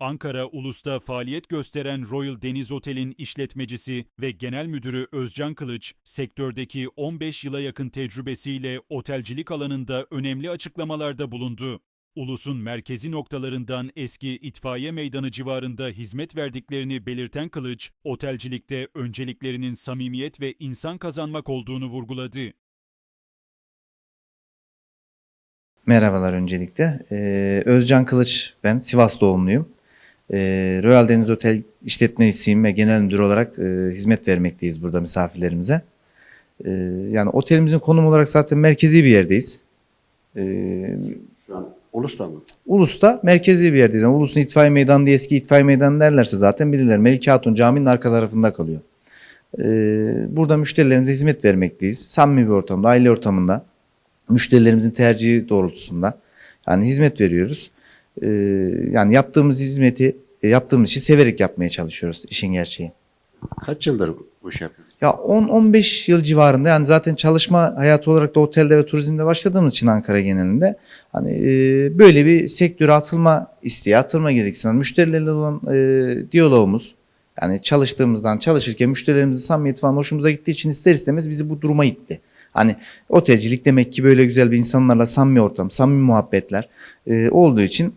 Ankara Ulus'ta faaliyet gösteren Royal Deniz Otel'in işletmecisi ve genel müdürü Özcan Kılıç, sektördeki 15 yıla yakın tecrübesiyle otelcilik alanında önemli açıklamalarda bulundu. Ulus'un merkezi noktalarından eski itfaiye meydanı civarında hizmet verdiklerini belirten Kılıç, otelcilikte önceliklerinin samimiyet ve insan kazanmak olduğunu vurguladı. Merhabalar öncelikle. Ee, Özcan Kılıç ben, Sivas doğumluyum. Ee, Royal Deniz Otel işletmecisiyim ve genel müdür olarak e, hizmet vermekteyiz burada misafirlerimize. Ee, yani otelimizin konum olarak zaten merkezi bir yerdeyiz. Ee, Şu an Ulus'ta mı? Ulus'ta merkezi bir yerdeyiz. Yani Ulus'un itfaiye meydanı diye eski itfaiye meydanı derlerse zaten bilirler. Melike Hatun Camii'nin arka tarafında kalıyor. Ee, burada müşterilerimize hizmet vermekteyiz. Samimi bir ortamda, aile ortamında. Müşterilerimizin tercihi doğrultusunda. Yani hizmet veriyoruz. Ee, yani yaptığımız hizmeti, e, yaptığımız işi severek yapmaya çalışıyoruz işin gerçeği. Kaç yıldır bu işi yapıyorsun? Ya 10-15 yıl civarında yani zaten çalışma hayatı olarak da otelde ve turizmde başladığımız için Ankara genelinde hani e, böyle bir sektöre atılma isteği, atılma gereksinimi, müşterilerle olan e, diyalogumuz yani çalıştığımızdan çalışırken müşterilerimizin samimiyeti falan hoşumuza gittiği için ister istemez bizi bu duruma itti. Hani otelcilik demek ki böyle güzel bir insanlarla samimi ortam, samimi muhabbetler e, olduğu için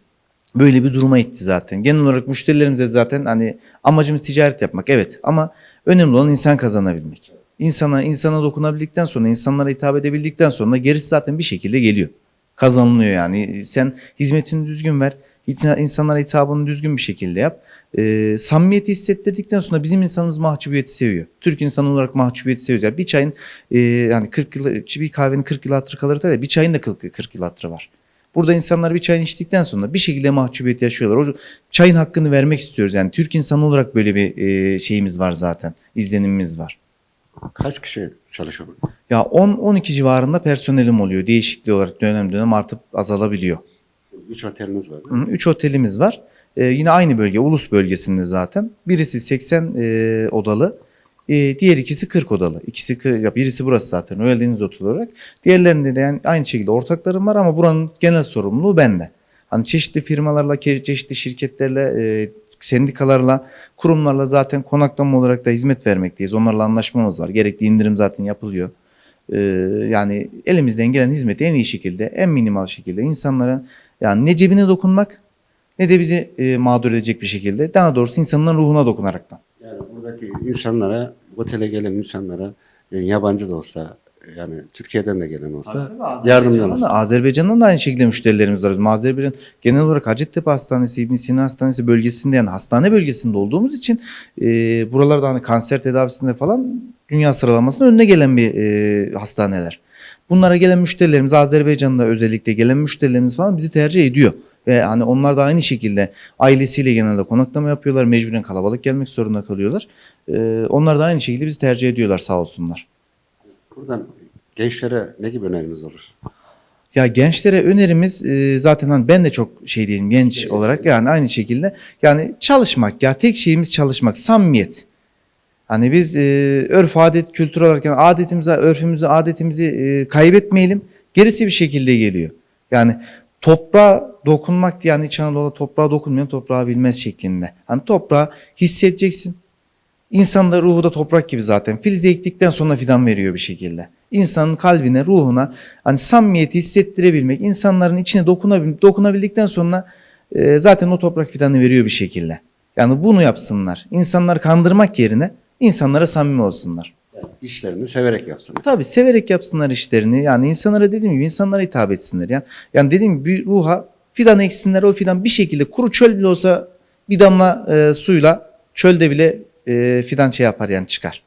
böyle bir duruma itti zaten. Genel olarak müşterilerimize zaten hani amacımız ticaret yapmak evet ama önemli olan insan kazanabilmek. İnsana insana dokunabildikten sonra, insanlara hitap edebildikten sonra gerisi zaten bir şekilde geliyor. Kazanılıyor yani. Sen hizmetini düzgün ver, insan- insanlara hitabını düzgün bir şekilde yap. Ee, samimiyeti hissettirdikten sonra bizim insanımız mahcubiyeti seviyor. Türk insanı olarak mahcubiyeti seviyor. Yani bir çayın e, yani 40 yıl bir kahvenin 40 yıl hatırı kalır ya bir çayın da 40, 40 yıl hatırı var. Burada insanlar bir çayını içtikten sonra bir şekilde mahcubiyet yaşıyorlar. O çayın hakkını vermek istiyoruz. Yani Türk insanı olarak böyle bir e, şeyimiz var zaten. izlenimimiz var. Kaç kişi çalışıyor? Ya 10-12 civarında personelim oluyor. Değişikliği olarak dönem dönem artıp azalabiliyor. Üç oteliniz var. değil mi? 3 otelimiz var. Ee, yine aynı bölge, Ulus bölgesinde zaten. Birisi 80 e, odalı, e, diğer ikisi 40 odalı. İkisi ya birisi burası zaten Royal Deniz Otel olarak. Diğerlerinde de yani aynı şekilde ortaklarım var ama buranın genel sorumluluğu bende. Hani çeşitli firmalarla, çeşitli şirketlerle, e, sendikalarla, kurumlarla zaten konaklama olarak da hizmet vermekteyiz. Onlarla anlaşmamız var. Gerekli indirim zaten yapılıyor. Ee, yani elimizden gelen hizmeti en iyi şekilde, en minimal şekilde insanlara yani ne cebine dokunmak ne de bizi e, mağdur edecek bir şekilde. Daha doğrusu insanların ruhuna dokunaraktan. Yani buradaki insanlara, otele gelen insanlara yani yabancı da olsa yani Türkiye'den de gelen olsa yardımcı olur. Azerbaycan'dan da aynı şekilde müşterilerimiz var. Bizim Azerbaycan genel olarak Hacettepe Hastanesi, İbn Sina Hastanesi bölgesinde yani hastane bölgesinde olduğumuz için e, buralarda hani kanser tedavisinde falan dünya sıralamasının önüne gelen bir e, hastaneler. Bunlara gelen müşterilerimiz Azerbaycan'da özellikle gelen müşterilerimiz falan bizi tercih ediyor. Ve hani onlar da aynı şekilde ailesiyle genelde konaklama yapıyorlar. Mecburen kalabalık gelmek zorunda kalıyorlar. E, onlar da aynı şekilde bizi tercih ediyorlar sağ olsunlar. Buradan gençlere ne gibi öneriniz olur? Ya gençlere önerimiz e, zaten hani ben de çok şey değilim genç Evet. olarak yani aynı şekilde yani çalışmak ya tek şeyimiz çalışmak samimiyet. Hani biz e, örf adet kültür olarak yani adetimizi, örfümüzü, adetimizi e, kaybetmeyelim. Gerisi bir şekilde geliyor. Yani toprağa dokunmak yani İç Anadolu'da toprağa dokunmayan toprağı bilmez şeklinde. Hani toprağı hissedeceksin. İnsan da ruhu da toprak gibi zaten. Filize ektikten sonra fidan veriyor bir şekilde. İnsanın kalbine, ruhuna hani samimiyeti hissettirebilmek, insanların içine dokunabil dokunabildikten sonra e, zaten o toprak fidanı veriyor bir şekilde. Yani bunu yapsınlar. İnsanları kandırmak yerine insanlara samimi olsunlar. İşlerini severek yapsınlar. Tabii severek yapsınlar işlerini. Yani insanlara dediğim gibi insanlara hitap etsinler. Yani, yani dediğim gibi bir ruha fidan eksinler. O fidan bir şekilde kuru çöl bile olsa bir damla e, suyla çölde bile e, fidan şey yapar yani çıkar.